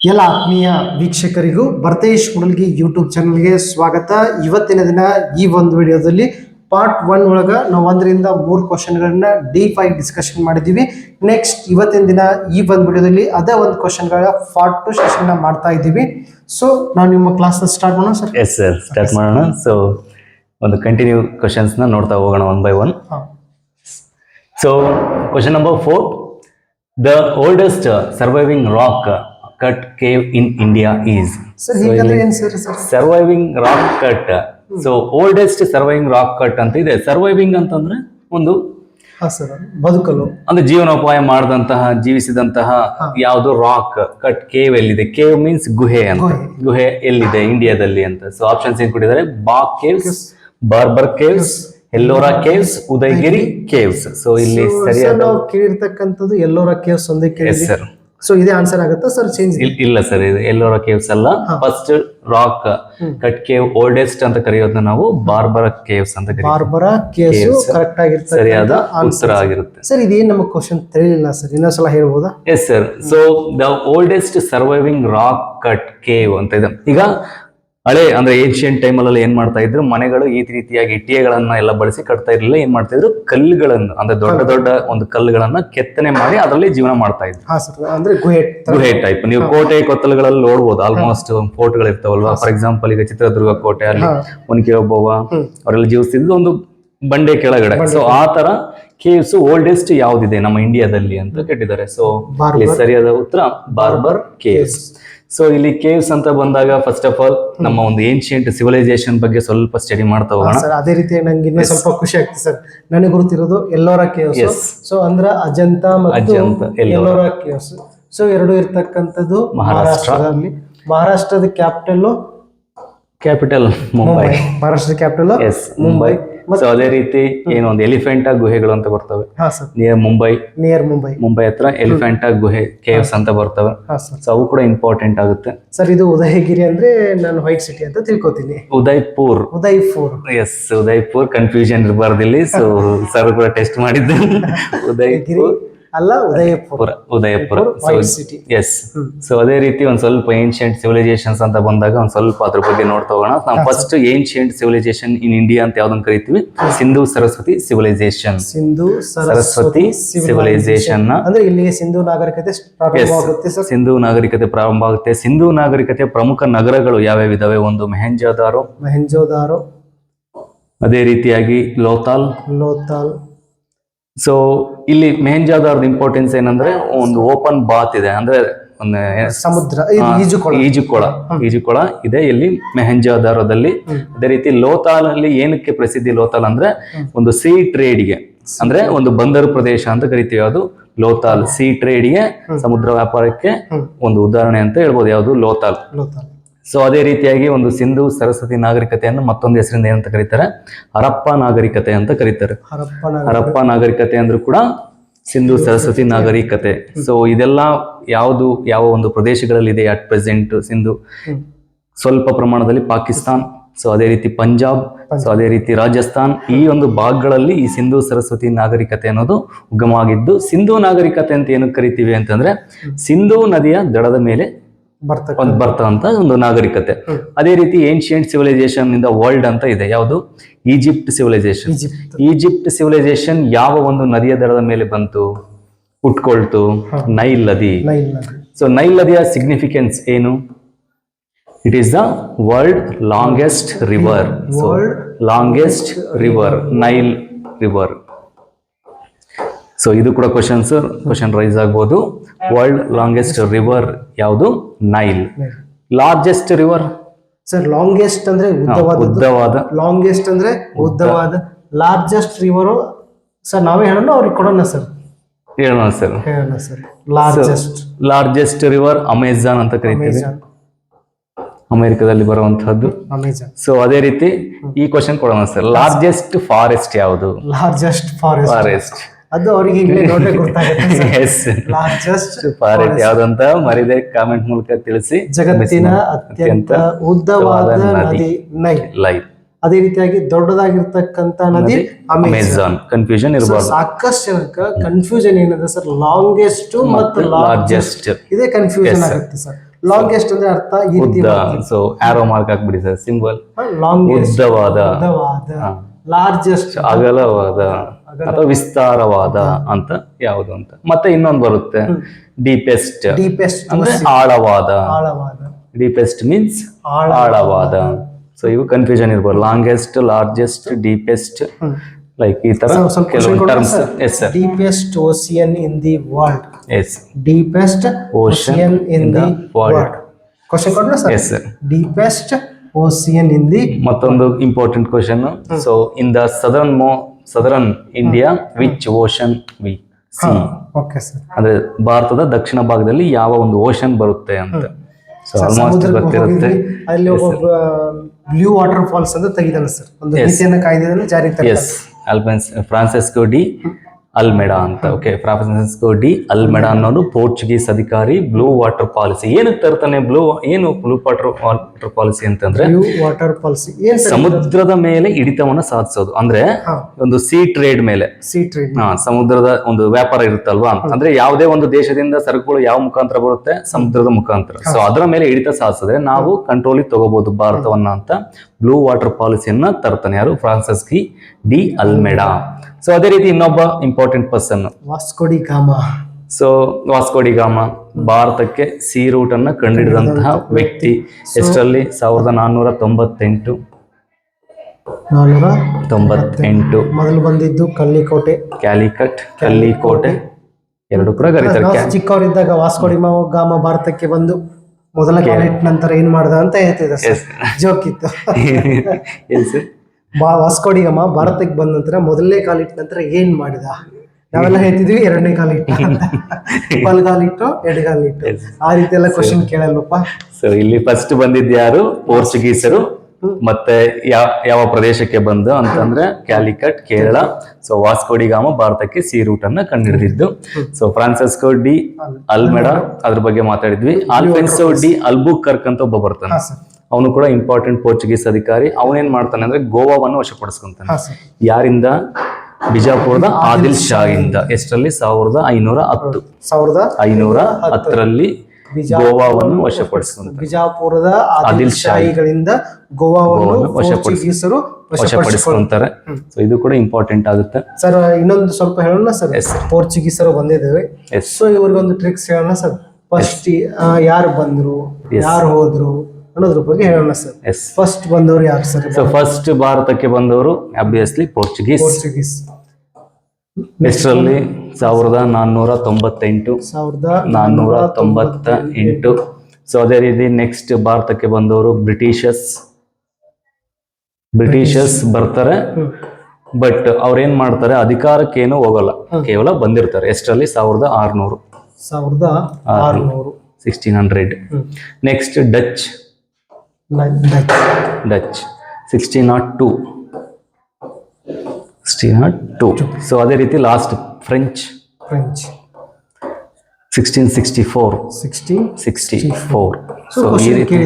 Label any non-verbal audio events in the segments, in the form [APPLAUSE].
ಎಲ್ಲ ಆತ್ಮೀಯ ವೀಕ್ಷಕರಿಗೂ ಭರತೇಶ್ ಮುಡಲ್ಗಿ ಯೂಟ್ಯೂಬ್ ಚಾನಲ್ಗೆ ಸ್ವಾಗತ. ಇವತ್ತಿನ ದಿನ ಈ ಒಂದು ವಿಡಿಯೋದಲ್ಲಿ ಪಾರ್ಟ್ ಒನ್ ಒಳಗ ನಾವು ಒಂದರಿಂದ ಮೂರು ಕ್ವಶನ್ಗಳನ್ನ ಡೀಪ್ ಆಗಿ ಡಿಸ್ಕಷನ್ ಮಾಡಿದ್ದೀವಿ ನೆಕ್ಸ್ಟ್ ಇವತ್ತಿನ ದಿನ ಈ ಒಂದು ವಿಡಿಯೋದಲ್ಲಿ ಅದೇ ಒಂದು ಕ್ವಶನ್ಗಳ ಪಾರ್ಟ್ ಟು ಸೆಷನ್ ಮಾಡ್ತಾ ಇದ್ದೀವಿ. ಸೊ ನಾವು ನಿಮ್ಮ ಕ್ಲಾಸ್ ಸ್ಟಾರ್ಟ್ ಮಾಡೋಣ ಸರ್ ಎಸ್ ಸರ್ ಸ್ಟಾರ್ಟ್ ಮಾಡೋಣ. ಸೊ ಒಂದು ಕಂಟಿನ್ಯೂ ಕ್ವಶನ್ಸ್ನ ನೋಡ್ತಾ ಹೋಗೋಣ one by one so question number four the oldest surviving rock cut cave in India is surviving rock cut so oldest surviving rock cut ಅಂತ ಇದೆ. Surviving ಅಂತಂದ್ರೆ ಒಂದು ಬದುಕಲು. ಅಂದ್ರೆ ಜೀವನೋಪಾಯ ಮಾಡಿದಂತಹ ಜೀವಿಸಿದಂತಹ ಯಾವುದು ರಾಕ್ ಕಟ್ ಕೇವ್ ಎಲ್ಲಿದೆ? ಕೇವ್ ಮೀನ್ಸ್ ಗುಹೆ ಅಂತ. ಗುಹೆ. ಎಲ್ಲಿದೆ ಇಂಡಿಯಾದಲ್ಲಿ ಅಂತ. ಸೊ ಆಪ್ಷನ್ಸ್ ಏನ್ ಕೊಟ್ಟಿದ್ದಾರೆ? Bagh caves Barabar caves Ellora caves Udayagiri caves so ಇಲ್ಲಿ ಸರಿಯಾದ ಕೇಳಿರ್ತಕ್ಕಂಥದ್ದು ಎಲ್ಲೋರಾ ಕೇವ್ಸ್ ಒಂದೇ ಕೇಳಿ ಸರ್ ಸೊ ಇದೇ ಆನ್ಸರ್ ಆಗುತ್ತೆ? ಸರ್ ಚೇಂಜ್ ಇಲ್ಲ ಸರ್ ಇದು ಎಲ್ಲೋರ ಕೇವ್ಸ್ ಅಲ್ಲ. First rock cut cave oldest ಅಂತ ಕರೆಯೋದನ್ನ ನಾವು ಬಾರ್ಬರ ಕೇವ್ಸ್ ಅಂತ ಕರೀತೀವಿ. ಬಾರ್ಬರ ಕೇವ್ಸ್ ಕರೆಕ್ಟ್ ಆಗಿರುತ್ತೆ ಸರಿಯಾದ ಆನ್ಸರ್ ಆಗಿರುತ್ತೆ. ಸರ್ ಇದೇನ್ ನಮಗೆ ಕ್ವಶನ್ ತಿಳಿಲಿಲ್ಲ ಸರ್ ಇನ್ನೊಂದ್ಸಲ ಹೇಳ್ಬೋದಾ? Yes sir so the oldest surviving rock cut cave ಅಂತ ಇದೆ. ಈಗ ಹಳೆ ಅಂದ್ರೆ ಏನ್ಷಿಯಂಟ್ ಟೈಮಲ್ಲಿ ಏನ್ ಮಾಡ್ತಾ ಇದ್ರು? ಮನೆಗಳು ಈ ರೀತಿಯಾಗಿ ಇಟ್ಟಿಗೆಗಳನ್ನ ಎಲ್ಲ ಬಳಸಿ ಕಟ್ತಾ ಇರ್ಲಿಲ್ಲ. ಏನ್ ಮಾಡ್ತಾ ಇದ್ರು? ಕಲ್ಲುಗಳನ್ನು ಅಂದ್ರೆ ದೊಡ್ಡ ದೊಡ್ಡ ಒಂದು ಕಲ್ಲುಗಳನ್ನ ಕೆತ್ತನೆ ಮಾಡಿ ಅದರಲ್ಲಿ ಜೀವನ ಮಾಡ್ತಾ ಇದ್ರು. ಅಂದ್ರೆ ಗುಹೆ ಟೈಪ್ ನೀವು ಕೋಟೆ ಕೊತ್ತಲುಗಳಲ್ಲಿ ನೋಡ್ಬೋದು. ಆಲ್ಮೋಸ್ಟ್ ಫೋರ್ಟ್ಗಳು ಇರ್ತಾವಲ್ವಾ? ಫಾರ್ ಎಕ್ಸಾಂಪಲ್ ಈಗ ಚಿತ್ರದುರ್ಗ ಕೋಟೆ ಅಲ್ಲಿ. ಒನಕೆ ಒಬ್ಬವ ಅವರೆಲ್ಲ ಜೀವಿಸ್ತಿದ್ದು ಒಂದು ಬಂಡೆ ಕೆಳಗಡೆ. ಸೊ ಆ ತರ ಕೇವ್ಸ್ ಓಲ್ಡೆಸ್ಟ್ ಯಾವ್ದಿದೆ ನಮ್ಮ ಇಂಡಿಯಾದಲ್ಲಿ ಅಂತ ಕೇಳಿದ್ದಾರೆ ಸೊ ಸರಿಯಾದ ಉತ್ತರ ಬಾರ್ಬರ್ ಕೇವ್ಸ್ ಸೊ ಇಲ್ಲಿ ಕೇವ್ಸ್ ಅಂತ ಬಂದಾಗ ಫಸ್ಟ್ ಆಫ್ ಆಲ್ ನಮ್ಮ ಒಂದು ಏನ್ಶಿಯಂಟ್ ಸಿವಿಲೈಸೇಷನ್ ಬಗ್ಗೆ ಸ್ವಲ್ಪ ಸ್ಟಡಿ ಮಾಡ್ತಾ ಹೋಗೋಣ. ಸರ್ ಅದೇ ರೀತಿ ನಂಗೆ ಇನ್ನೂ ಸ್ವಲ್ಪ ಖುಷಿ ಆಗ್ತದೆ ಸರ್ ನನಗೆ ಗೊತ್ತಿರೋದು ಎಲ್ಲೋರ ಕೇವ್ಸ್. ಸೊ ಅಂದ್ರ ಅಜಂತ ಮತ್ತು ಅಜಂತ, ಎಲ್ಲೋರ. ಕೇವ್ಸ್ ಸೊ ಎರಡು ಇರ್ತಕ್ಕಂಥದ್ದು ಮಹಾರಾಷ್ಟ್ರ. ಮಹಾರಾಷ್ಟ್ರದಲ್ಲಿ. ಮಹಾರಾಷ್ಟ್ರದ ಕ್ಯಾಪಿಟಲ್ ಕ್ಯಾಪಿಟಲ್ ಮುಂಬೈ ಮಹಾರಾಷ್ಟ್ರದ ಕ್ಯಾಪಿಟಲ್ ಎಸ್ ಮುಂಬೈ ಸೊ ಅದೇ ರೀತಿ ಏನು ಒಂದು ಎಲಿಫೆಂಟಾ ಗುಹೆಗಳು ಅಂತ ಬರ್ತವೆ. ನಿಯರ್ ಮುಂಬೈ ನಿಯರ್ ಮುಂಬೈ ಮುಂಬೈ ಹತ್ರ ಎಲಿಫೆಂಟಾ ಗುಹೆ ಕೇವ್ಸ್ ಅಂತ ಬರ್ತವೆ. ಸೊ ಅವು ಕೂಡ ಇಂಪಾರ್ಟೆಂಟ್ ಆಗುತ್ತೆ. ಸರ್ ಇದು ಉದಯಗಿರಿ ಅಂದ್ರೆ ನಾನು ವೈಟ್ ಸಿಟಿ ಅಂತ ತಿಳ್ಕೊತೀನಿ. ಉದಯ್ಪುರ್. ಉದಯ್ಪುರ್. ಎಸ್ ಉದಯ್ಪುರ್. ಕನ್ಫ್ಯೂಷನ್ ಇರಬಾರ್ದು ಇಲ್ಲಿ ಸೊ ಸರ್ ಕೂಡ ಟೆಸ್ಟ್ ಮಾಡಿದ್ದೆ. [LAUGHS] ಉದಯ್ಪುರ್. ಅಲ್ಲ Udaipur. Udaipur. City yes so ಅದೇ ರೀತಿ ಒಂದ್ ಸ್ವಲ್ಪ ಏನ್ಷಿಯಂಟ್ ಸಿವಿಲೈಸೇಷನ್ಸ್ ಅಂತ ಬಂದಾಗ ಒಂದ್ ಸ್ವಲ್ಪ ಅದ್ರ ಬಗ್ಗೆ ನೋಡ್ತಾ ಹೋಗೋಣ. ನಾವು first ancient civilisation in India ಅಂತ ಯಾವ್ದನ್ನ ಕರಿತೀವಿ? ಸಿಂಧು ಸರಸ್ವತಿ ಸಿವಿಲೈಸೇಷನ್ ಸಿಂಧು ಸರಸ್ವತಿ ಸಿವಿಲೈಸೇಷನ್ ಅಂದ್ರೆ ಇಲ್ಲಿಗೆ ಸಿಂಧು ನಾಗರಿಕತೆ ಸಿಂಧು ನಾಗರಿಕತೆ ಪ್ರಾರಂಭ ಆಗುತ್ತೆ. ಸಿಂಧು ನಾಗರಿಕತೆ ಪ್ರಮುಖ ನಗರಗಳು ಯಾವ್ಯಾವ ಇದಾವೆ? ಒಂದು ಮೆಹೆಂಜೋದಾರೋ. ಮೆಹೆಂಜೋದಾರೋ. ಅದೇ ರೀತಿಯಾಗಿ ಲೋತಾಲ್. ಲೋತಾಲ್. ಸೊ ಇಲ್ಲಿ ಮೆಹಂಜಾದಾರದ ಇಂಪಾರ್ಟೆನ್ಸ್ ಏನಂದ್ರೆ ಒಂದು ಓಪನ್ ಬಾತ್ ಇದೆ. ಅಂದ್ರೆ ಒಂದು ಸಮುದ್ರ ಈಜುಕೊಳ. ಈಜುಕೊಳ. ಇದೆ ಇಲ್ಲಿ ಮೆಹಂಜಾದಾರದಲ್ಲಿ ಅದೇ ರೀತಿ ಲೋತಾಲ್ ಅಲ್ಲಿ ಏನಕ್ಕೆ ಪ್ರಸಿದ್ಧಿ ಲೋತಾಲ್ ಅಂದ್ರೆ ಒಂದು ಸೀ ಟ್ರೇಡ್ಗೆ ಅಂದ್ರೆ ಒಂದು ಬಂದರು ಪ್ರದೇಶ ಅಂತ ಕರಿತೀವಿ ಅದು. ಲೋತಾಲ್ ಸೀ ಟ್ರೇಡ್ಗೆ ಸಮುದ್ರ ವ್ಯಾಪಾರಕ್ಕೆ ಒಂದು ಉದಾಹರಣೆ ಅಂತ ಹೇಳ್ಬೋದು ಯಾವುದು? ಲೋತಾಲ್. ಲೋತಾಲ್. ಸೊ ಅದೇ ರೀತಿಯಾಗಿ ಒಂದು ಸಿಂಧು ಸರಸ್ವತಿ ನಾಗರಿಕತೆಯನ್ನು ಮತ್ತೊಂದು ಹೆಸರಿಂದ ಏನಂತ ಕರೀತಾರೆ? ಹರಪ್ಪ ನಾಗರಿಕತೆ ಅಂತ ಕರೀತಾರೆ. ಹರಪ್ಪ ನಾಗರಿಕತೆ. ಅಂದ್ರೂ ಕೂಡ ಸಿಂಧು ಸರಸ್ವತಿ ನಾಗರಿಕತೆ. ಸೊ ಇದೆಲ್ಲ ಯಾವುದು ಯಾವ ಒಂದು ಪ್ರದೇಶಗಳಲ್ಲಿ ಇದೆ ಅಟ್ ಪ್ರೆಸೆಂಟ್ ಸಿಂಧು ಸ್ವಲ್ಪ ಪ್ರಮಾಣದಲ್ಲಿ ಪಾಕಿಸ್ತಾನ್. ಸೊ ಅದೇ ರೀತಿ ಪಂಜಾಬ್. ಸೊ ಅದೇ ರೀತಿ ರಾಜಸ್ಥಾನ್. ಈ ಒಂದು ಭಾಗಗಳಲ್ಲಿ ಈ ಸಿಂಧು ಸರಸ್ವತಿ ನಾಗರಿಕತೆ ಅನ್ನೋದು ಉಗಮವಾಗಿದ್ದು ಸಿಂಧು ನಾಗರಿಕತೆ ಅಂತ ಏನಕ್ಕೆ ಕರಿತೀವಿ ಅಂತಂದ್ರೆ ಸಿಂಧು ನದಿಯ ದಡದ ಮೇಲೆ ಒಂದು ಬರ್ತಂತ ಒಂದು ನಾಗರಿಕತೆ. ಅದೇ ರೀತಿ ಏನ್ಶಿಯಂಟ್ ಸಿವಿಲೈಸೇಷನ್ ಇಂದ ವರ್ಲ್ಡ್ ಅಂತ ಇದೆ. ಯಾವುದು? Egypt civilisation Egypt. ಸಿವಿಲೈಸೇಷನ್ ಯಾವ ಒಂದು ನದಿಯ ದಡದ ಮೇಲೆ ಬಂತು? ಹುಟ್ಕೊಳ್ತು ನೈಲ್ ನದಿ. ಸೊ ನೈಲ್ ನದಿಯ ಸಿಗ್ನಿಫಿಕೆನ್ಸ್ ಏನು? It is the world longest river longest river Nile river so ಇದು ಕೂಡ ಕ್ವಶನ್ಸ್ ಕ್ವಶನ್ ರೈಸ್ ಆಗ್ಬೋದು. ವರ್ಲ್ಡ್ ಲಾಂಗೆಸ್ಟ್ ರಿವರ್ ಯಾವುದು? Nile largest river sir longest ಅಂದ್ರೆ ಉದ್ದವಾದ ಉದ್ದವಾದ. ಲಾಂಗೆಸ್ಟ್ ಅಂದ್ರೆ ಉದ್ದವಾದ. ಲಾರ್ಜೆಸ್ಟ್ ರಿವರ್ ಸರ್ ನಾವೇ ಹೇಳೋಣ ಅವ್ರಿಗೆ ಕೊಡೋಣ ಸರ್ ಹೇಳೋಣ ಸರ್ ಹೇಳೋಣ sir largest largest river Amazon ಅಂತ ಕರಿತೀವಿ. ಅಮೆರಿಕದಲ್ಲಿ ಬರುವಂತಹದ್ದು ಸೊ ಅದೇ ರೀತಿ ಈ ಕ್ವಶನ್ ಕೊಡೋಣ ಸರ್ ಲಾರ್ಜೆಸ್ಟ್ ಫಾರೆಸ್ಟ್ ಯಾವುದು? ಲಾರ್ಜೆಸ್ಟ್ ಫಾರೆಸ್ಟ್ ಫಾರೆಸ್ಟ್ ಅದು ಅವರಿಗೆ [LAUGHS] ಯಾವ್ದಂತ ಮರಿದೆ ಕಾಮೆಂಟ್ ಮೂಲಕ ತಿಳಿಸಿ. ಜಗತ್ತಿನ ಅತ್ಯಂತ ಉದ್ದವಾದ ನದಿ ನೈಟ್ ಲೈಫ್ ಅದೇ ರೀತಿಯಾಗಿ ದೊಡ್ಡದಾಗಿರ್ತಕ್ಕಂತ ನದಿ ಅಮೆಜಾನ್ ಕನ್ಫ್ಯೂಷನ್ ಇರಬಹುದು ಸಾಕಷ್ಟು ಜನಕ್ಕ ಕನ್ಫ್ಯೂಷನ್ ಏನಿದೆ ಸರ್? ಲಾಂಗೆಸ್ಟ್ ಮತ್ತು ಲಾರ್ಜೆಸ್ಟ್ ಇದೇ ಕನ್ಫ್ಯೂಷನ್ ಆಗುತ್ತೆ ಸರ್. ಲಾಂಗೆಸ್ಟ್ ಅಂದ್ರೆ ಅರ್ಥ ಉದ್ದ. ಸೊ ಆರೋ ಮಾರ್ಕ್ ಹಾಕ್ಬಿಡಿ ಸರ್. ಸಿಂಬಲ್ ಉದ್ದವಾದ. ಉದ್ದವಾದ. ಲಾರ್ಜೆಸ್ಟ್ ಅಗಲವಾದ. ಅಥವಾ ವಿಸ್ತಾರವಾದ ಅಂತ ಯಾವುದು ಅಂತ. ಮತ್ತೆ ಇನ್ನೊಂದು ಬರುತ್ತೆ. ಡೀಪೆಸ್ಟ್. ಡೀಪೆಸ್ಟ್ ಅಂದ್ರೆ ಆಳವಾದ. ಡೀಪೆಸ್ಟ್ ಮೀನ್ಸ್ ಆಳ ಆಳವಾದ. ಸೊ ಇವು ಕನ್ಫ್ಯೂಷನ್ ಇರ್ಬೋದು. ಲಾಂಗೆಸ್ಟ್ ಲಾರ್ಜೆಸ್ಟ್ ಡೀಪೆಸ್ಟ್ ಲೈಕ್ ಈ ತರ ಕೆಲವು terms yes sir? Deepest ocean in the world yes deepest ocean in the world question ಕೊಡ್ರ sir? Yes sir deepest ocean in the ಮತ್ತೊಂದು important question so in the southern ಮೋ southern India which ocean we see okay sir ಅಂದ್ರೆ ಭಾರತದ ದಕ್ಷಿಣ ಭಾಗದಲ್ಲಿ ಯಾವ ಒಂದು ocean ಬರುತ್ತೆ ಅಂತ. So almost ಗೊತ್ತಿರುತ್ತೆ. ಅಲ್ಲಿ ಒಬ್ಬ ಬ್ಲೂ ವಾಟರ್ ಫಾಲ್ಸ್ ಅಂತ ತೆಗಿದಾನೆ ಸರ್ ಒಂದು ನೀತಿಯನ್ನ ಕಾಯ್ದೆಯನ್ನು ಜಾರಿ ತರ್ತಾರೆ. ಎಸ್ ಅಲ್ಬೆನ್ಸ್ ಫ್ರಾನ್ಸಿಸ್ಕೋ ಡಿ ಅಲ್ಮೆಡಾ ಅಂತ ಓಕೆ ಫ್ರಾನ್ಸಿಸ್ಕೋ ಡಿ ಅಲ್ಮೆಡಾ ಅನ್ನೋದು ಪೋರ್ಚುಗೀಸ್ ಅಧಿಕಾರಿ ಬ್ಲೂ ವಾಟರ್ ಪಾಲಿಸಿ ಏನಕ್ಕೆ ತರ್ತಾನೆ ಬ್ಲೂ ಏನು ಬ್ಲೂ ವಾಟರ್ ವಾಟರ್ ಪಾಲಿಸಿ ಅಂತಂದ್ರೆ? ಬ್ಲೂ ವಾಟರ್ ಪಾಲಿಸಿ ಸಮುದ್ರದ ಮೇಲೆ ಹಿಡಿತವನ್ನ ಸಾಧಿಸೋದು. ಅಂದ್ರೆ ಒಂದು ಸೀ ಟ್ರೇಡ್ ಮೇಲೆ. ಸೀ ಟ್ರೇಡ್ ಹಾ ಸಮುದ್ರದ ಒಂದು ವ್ಯಾಪಾರ ಇರುತ್ತಲ್ವಾ? ಅಂದ್ರೆ ಯಾವುದೇ ಒಂದು ದೇಶದಿಂದ ಸರಕುಗಳು ಯಾವ ಮುಖಾಂತರ ಬರುತ್ತೆ? ಸಮುದ್ರದ ಮುಖಾಂತರ. ಸೊ ಅದರ ಮೇಲೆ ಹಿಡಿತ ಸಾಧಿಸಿದ್ರೆ ನಾವು ಕಂಟ್ರೋಲಿಗೆ ತಗೋಬಹುದು ಭಾರತವನ್ನ ಅಂತ ಬ್ಲೂ ವಾಟರ್ ಪಾಲಿಸಿಯನ್ನ ತರ್ತಾನೆ ಯಾರು? ಫ್ರಾನ್ಸಿಸ್ಕಿ ಡಿ ಅಲ್ಮೆಡಾ. ಸೊ ಅದೇ ರೀತಿ ಇನ್ನೊಬ್ಬ important person Vasco da Gama so Vasco da Gama ಭಾರತಕ್ಕೆ ಸಿ ರೂಟ್ ಅನ್ನ ಕಂಡುಹಿಡಿದಂತಹ ವ್ಯಕ್ತಿ. ಎಷ್ಟರಲ್ಲಿ? ಸಾವಿರದ ನಾನ್ನೂರ ತೊಂಬತ್ತೆಂಟು. ನಾನ್ನೂರ ತೊಂಬತ್ತೆಂಟು. ಮೊದಲು ಬಂದಿದ್ದು ಕಲ್ಲಿಕೋಟೆ. ಕ್ಯಾಲಿಕಟ್ ಕಲ್ಲಿಕೋಟೆ. ಎರಡು ಕೂಡ ಕರೀತಾರೆ ಚಿಕ್ಕವರಿದ್ದಾಗ ವಾಸ್ಕೋಡಿ ಗಾಮ ಭಾರತಕ್ಕೆ ಬಂದು ಮೊದಲ ಕಾಲಿಟ್ ನಂತರ ಏನ್ ಮಾಡ್ದ ಅಂತ ಹೇಳ್ತಿದ್ದ ಜೋಕ್ ಇತ್ತು. [LAUGHS] ಬಾ ವಾಸ್ಕೋಡಿಗಮ್ಮ ಭಾರತಕ್ಕೆ ಬಂದ ನಂತರ ಮೊದಲನೇ ಕಾಲಿಟ್ಟ ನಂತರ ಏನ್ ಮಾಡಿದ? ನಾವೆಲ್ಲ ಹೇಳ್ತಿದ್ವಿ ಎರಡನೇ ಕಾಲಿಟ್ಟ ಅಂತ ಬಲ್ಗಾಲಿಟ್ಟು ಎಡಗಾಲಿಟ್ಟು ಆ ರೀತಿ ಎಲ್ಲ ಕ್ವಶನ್ ಕೇಳಲ್ವಪ್ಪ? ಸೊ ಇಲ್ಲಿ ಫಸ್ಟ್ ಬಂದಿದ್ದು ಯಾರು? ಪೋರ್ಚುಗೀಸರು ಮತ್ತೆ ಯಾವ ಯಾವ ಪ್ರದೇಶಕ್ಕೆ ಬಂದು ಅಂತಂದ್ರೆ Calicut Kerala. So Vasco da Gama ಭಾರತಕ್ಕೆ ಸಿ ರೂಟ್ ಅನ್ನ ಕಂಡುಹಿಡಿದಿದ್ದು ಸೊ ಫ್ರಾನ್ಸಿಸ್ಕೋ ಡಿ ಅಲ್ಮೆಡಾ. ಅದ್ರ ಬಗ್ಗೆ ಮಾತಾಡಿದ್ವಿ. ಆಲ್ಫೆನ್ಸೋ ಡಿ ಅಲ್ಬುಕರ್ಕ್ ಅಂತ ಒಬ್ಬ ಬರ್ತಾನೆ ಅವನು ಕೂಡ ಇಂಪಾರ್ಟೆಂಟ್ ಪೋರ್ಚುಗೀಸ್ ಅಧಿಕಾರಿ. ಅವನೇನ್ ಮಾಡ್ತಾನೆ ಅಂದ್ರೆ ಗೋವಾವನ್ನು ವಶಪಡಿಸ್ಕೊಂತಾನೆ. ಯಾರಿಂದ? ಬಿಜಾಪುರದ ಆದಿಲ್ ಶಾಹಿಂದ ಎಷ್ಟರಲ್ಲಿ? ಸಾವಿರದ ಐನೂರ ಹತ್ತು. ಸಾವಿರದ ಐನೂರ ಹತ್ತರಲ್ಲಿ ಗೋವಾವನ್ನು ವಶಪಡಿಸ್ಕೊಂತ ಬಿಜಾಪುರದ ಆದಿಲ್ ಶಾಹಿಗಳಿಂದ ಗೋವಾವನ್ನು ವಶಪಡಿಸಿಕೊಂಡು ವಶಪಡಿಸ್ಕೊಂತಾರೆ. ಸೊ ಇದು ಕೂಡ ಇಂಪಾರ್ಟೆಂಟ್ ಆಗುತ್ತೆ. ಸರ್ ಇನ್ನೊಂದು ಸ್ವಲ್ಪ ಹೇಳೋಣ ಸರ್. ಪೋರ್ಚುಗೀಸರು ಬಂದಿದ್ದೇವೆ ಎಸ್ ಸೊ ಇವ್ರಿಗೊಂದು ಟ್ರಿಕ್ಸ್ ಹೇಳೋಣ ಸರ್. ಫಸ್ಟ್ ಯಾರು ಬಂದ್ರು? ಯಾರು ಹೋದ್ರು? ಅನ್ನೋದ್ರ ಬಗ್ಗೆ ಹೇಳೋಣ ಸರ್. ಎಸ್ ಫಸ್ಟ್ ಬಂದವರು ಯಾರು ಸರ್? ಸೊ ಫಸ್ಟ್ ಭಾರತಕ್ಕೆ ಬಂದವರು ಅಬ್ವಿಯಸ್ಲಿ ಪೋರ್ಚುಗೀಸ್ ಪೋರ್ಚುಗೀಸ್ ಎಷ್ಟರಲ್ಲಿ ಸಾವಿರದ ನಾನ್ನೂರ ತೊಂಬತ್ತೆಂಟು. ಸಾವಿರದ ನಾನ್ನೂರ ತೊಂಬತ್ತ ಎಂಟು ಸೊ ಅದೇ ರೀತಿ ನೆಕ್ಸ್ಟ್ ಭಾರತಕ್ಕೆ ಬಂದವರು ಬ್ರಿಟಿಷಸ್ ಬ್ರಿಟಿಷಸ್ ಬರ್ತಾರೆ. ಬಟ್ ಅವ್ರೇನ್ ಮಾಡ್ತಾರೆ? ಅಧಿಕಾರಕ್ಕೇನು ಹೋಗಲ್ಲ. ಕೇವಲ ಬಂದಿರ್ತಾರೆ. ಎಷ್ಟರಲ್ಲಿ? ಸಾವಿರದ ಆರುನೂರು. ಸಾವಿರದ ಆರುನೂರು. Sixteen hundred next Dutch Dutch Dutch sixty naught two sixty naught two so ಅದೇ ರೀತಿ last French French sixteen sixty four sixty sixty four so ಈ ರೀತಿ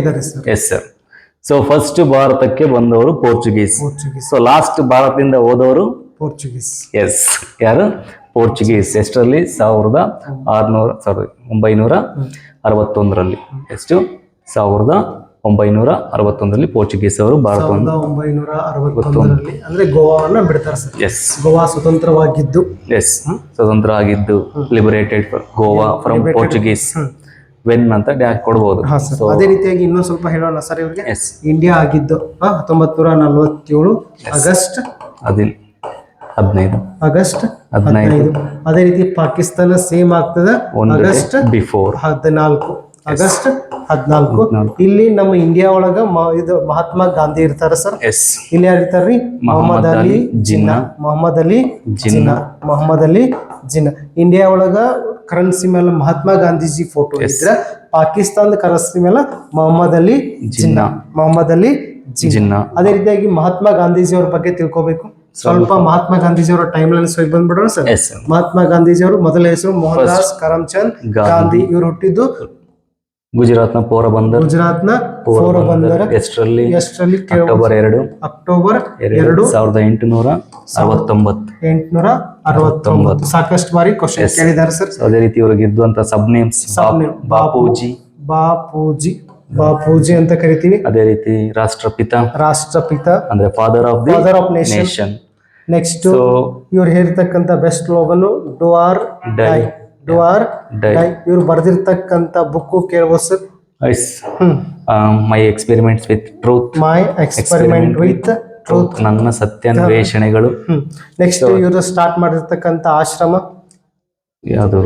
ಎಸ್ ಸರ್ ಸೊ ಫಸ್ಟ್ ಭಾರತಕ್ಕೆ ಬಂದವರು ಪೋರ್ಚುಗೀಸ್ ಪೋರ್ಚುಗೀಸ್ ಸೊ ಲಾಸ್ಟ್ ಭಾರತದಿಂದ ಹೋದವರು Portuguese yes ಯಾರು? Portuguese ಎಷ್ಟರಲ್ಲಿ? ಸಾವಿರದ ಆರುನೂರ ಸಾರಿ ಒಂಬೈನೂರ ಅರವತ್ತೊಂದರಲ್ಲಿ. ಎಷ್ಟು? ಸಾವಿರದ ಒಂಬೈನೂರ ಅರವತ್ತೊಂದರಲ್ಲಿ ಪೋರ್ಚುಗೀಸ್ ಅವರು ಭಾರತವನ್ನು ಸಾವಿರದ ಒಂಬೈನೂರ ಅರವತ್ತೊಂದರಲ್ಲಿ ಅಂದ್ರೆ ಗೋವಾವನ್ನ ಬಿಡ್ತಾರೆ ಸರ್. ಎಸ್ ಗೋವಾ ಸ್ವತಂತ್ರವಾಗಿದ್ದು. ಎಸ್ ಸ್ವತಂತ್ರ ಆಗಿದ್ದು liberated Goa from Portuguese when ಅಂತ ಡ್ಯಾಕ್ ಕೊಡ್ಬೋದು ಅದೇ ರೀತಿಯಾಗಿ ಇನ್ನೊಂದು ಸ್ವಲ್ಪ ಹೇಳೋಣ ಸರ್ ಇವರಿಗೆ. ಎಸ್ ಇಂಡಿಯಾ ಆಗಿದ್ದು ಹತ್ತೊಂಬತ್ ನೂರ ನಲವತ್ತೇಳು ಆಗಸ್ಟ್ ಅದಿಲ್ ಹದಿನೈದು. ಆಗಸ್ಟ್ ಹದಿನೈದು. ಅದೇ ರೀತಿ ಪಾಕಿಸ್ತಾನ ಸೇಮ್ ಆಗ್ತದ ಆಗಸ್ಟ್ ಬಿಫೋರ್ ಹದಿನಾಲ್ಕು. ಆಗಸ್ಟ್ ಹದಿನಾಲ್ಕು. ಇಲ್ಲಿ ನಮ್ಮ ಇಂಡಿಯಾ ಒಳಗ ಇದು ಮಹಾತ್ಮ ಗಾಂಧಿ ಇರ್ತಾರ ಸರ್? ಎಸ್ ಇಲ್ಲಿ ಯಾರು ಇರ್ತಾರ್ರಿ ಮೊಹಮ್ಮದ್ ಅಲಿ ಜಿನ್ನಾ. ಮೊಹಮ್ಮದ್ ಅಲಿ ಜಿನ್ನಾ. ಮೊಹಮ್ಮದ್ ಅಲಿ ಜಿನ್ನಾ. ಇಂಡಿಯಾ ಒಳಗ ಕರೆನ್ಸಿ ಮೇಲೆ ಮಹಾತ್ಮ ಗಾಂಧೀಜಿ ಫೋಟೋ ಇದ್ರೆ ಪಾಕಿಸ್ತಾನದ ಕರೆನ್ಸಿ ಮೇಲೆ ಮೊಹಮ್ಮದ್ ಅಲಿ ಜಿನ್ನಾ. ಮೊಹಮ್ಮದ್ ಅಲಿ ಜಿನ್ನಾ. ಅದೇ ರೀತಿಯಾಗಿ ಮಹಾತ್ಮ ಗಾಂಧೀಜಿ ಅವ್ರ ಬಗ್ಗೆ ತಿಳ್ಕೊಬೇಕು. ಸ್ವಲ್ಪ ಮಹಾತ್ಮ ಗಾಂಧೀಜಿ ಅವರ ಟೈಮ್ ಲೈನ್ ಸ್ವಲ್ಪ ಬಂದ್ಬಿಡೋಣ ಸರ್ ಮಹಾತ್ಮ ಗಾಂಧೀಜಿ ಅವರು ಮೊದಲ ಹೆಸರು ಮೋಹನ್ ದಾಸ್ ಕರಮ್ಚಂದ್. ಗಾಂಧಿ. ಇವರು ಹುಟ್ಟಿದ್ದು ಗುಜರಾತ್ನ ಪೋರಬಂದರ್ ಗುಜರಾತ್ನ ಪೋರಬಂದರ್ ಎಷ್ಟರಲ್ಲಿ ಎಷ್ಟರಲ್ಲಿ ಅಕ್ಟೋಬರ್ ಎರಡು ಅಕ್ಟೋಬರ್ ಎರಡು ಸಾವಿರದ ಎಂಟುನೂರ ಅರವತ್ತೊಂಬತ್ತು. ಎಂಟುನೂರ ಅರವತ್ತೊಂಬತ್ತು. ಸಾಕಷ್ಟು ಬಾರಿ ಕ್ವಶನ್ ಕೇಳಿದ್ದಾರೆ ಸರ್ ಅದೇ ರೀತಿ ಇವ್ರಿಗೆ ಇದ್ದಂತ ಸಬ್ ನೇಮ್ಸ್ ಬಾಪೂಜಿ ಬಾಪೂಜಿ ಬಾಪೂಜಿ ಅಂತ ಕರಿತೀವಿ. ಅದೇ ರೀತಿ ರಾಷ್ಟ್ರಪಿತ. ರಾಷ್ಟ್ರಪಿತ. ಅಂದ್ರೆ father of father of nation next ಇವ್ರು ಹೇಳ್ತಕ್ಕಂತ best ಲೋಗನು do or die die or die ಇವ್ರು ಬರೆದಿರ್ತಕ್ಕಂಥ ಬುಕ್ಕು ಕೇಳುವ sir ice my experiments with truth my experiment with truth ನನ್ನ ಸತ್ಯಾನ್ವೇಷಣೆಗಳು ನೆಕ್ಸ್ಟ್ ಇವರು ಸ್ಟಾರ್ಟ್ ಮಾಡಿರ್ತಕ್ಕಂಥ ಆಶ್ರಮ? ಯಾವುದು?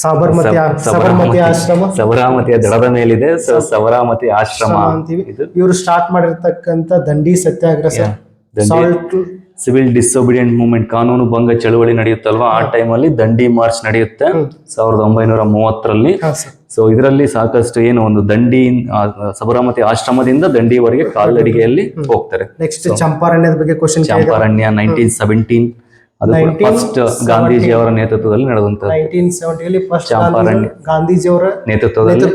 ಸಾಬರ್ಮತಿ ಸಾಬರ್ಮತಿ ಆಶ್ರಮ. ಸಬರಾಮತಿಯ ದಡದ ಮೇಲಿದೆ. ಸಬರಾಮತಿ ಆಶ್ರಮ. ಅಂತೀವಿ ಇವರು ಸ್ಟಾರ್ಟ್ ಮಾಡಿರ್ತಕ್ಕಂಥ Dandi Satyagraha salt civil disobedient movement ಕಾನೂನು ಭಂಗ ಚಳವಳಿ ನಡೆಯುತ್ತಲ್ವಾ? ಆ ಟೈಮಲ್ಲಿ ದಂಡಿ ಮಾರ್ಚ್ ನಡೆಯುತ್ತೆ. ಸಾವಿರದ ಒಂಬೈನೂರ ಮೂವತ್ತರಲ್ಲಿ. ಸೊ ಇದರಲ್ಲಿ ಸಾಕಷ್ಟು ಏನು ಒಂದು ದಂಡಿ ಸಬರಮತಿ ಆಶ್ರಮದಿಂದ ದಂಡಿವರೆಗೆ ಕಾಲ್ನಡಿಗೆಯಲ್ಲಿ ಹೋಗ್ತಾರೆ. ನೆಕ್ಸ್ಟ್ ಚಂಪಾರಣ್ಯದ ಬಗ್ಗೆ ಕ್ವಶನ್ ಚಂಪಾರಣ್ಯ ನೈನ್ಟೀನ್ ಸೆವೆಂಟೀನ್. ಅದು ಫಸ್ಟ್ ಗಾಂಧೀಜಿ ಅವರ ನೇತೃತ್ವದಲ್ಲಿ ನಡೆದಂತ ನೈನ್ಟೀನ್ ಸೆವೆಂಟಿಯಲ್ಲಿ ಫಸ್ಟ್ ಚಂಪಾರಣ್ಯ. ಗಾಂಧೀಜಿ ಅವರ ನೇತೃತ್ವದಲ್ಲಿ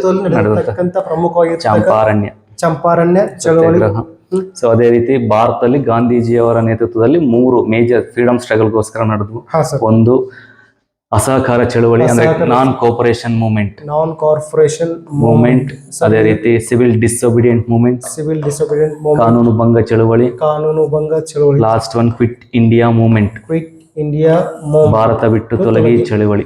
ಪ್ರಮುಖವಾಗಿ ಚಂಪಾರಣ್ಯ. ಚಂಪಾರಣ್ಯ ಚಳವಳಿ ಸೊ ಅದೇ ರೀತಿ ಭಾರತದಲ್ಲಿ ಗಾಂಧೀಜಿಯವರ ನೇತೃತ್ವದಲ್ಲಿ ಮೂರು ಮೇಜರ್ ಫ್ರೀಡಮ್ ಸ್ಟ್ರಗಲ್ಗೋಸ್ಕರ ನಡೆದು ಒಂದು ಅಸಹಕಾರ ಚಳವಳಿ ಅಂದ್ರೆ non cooperation movement non corporation movement ಅದೇ ರೀತಿ civil disobedient movement civil disobedient ಕಾನೂನು ಭಂಗ ಚಳವಳಿ. ಕಾನೂನು ಭಂಗ ಚಳವಳಿ. Last one quit India movement quit India Bharat ಬಿಟ್ಟು ತೊಲಗಿ ಚಳವಳಿ.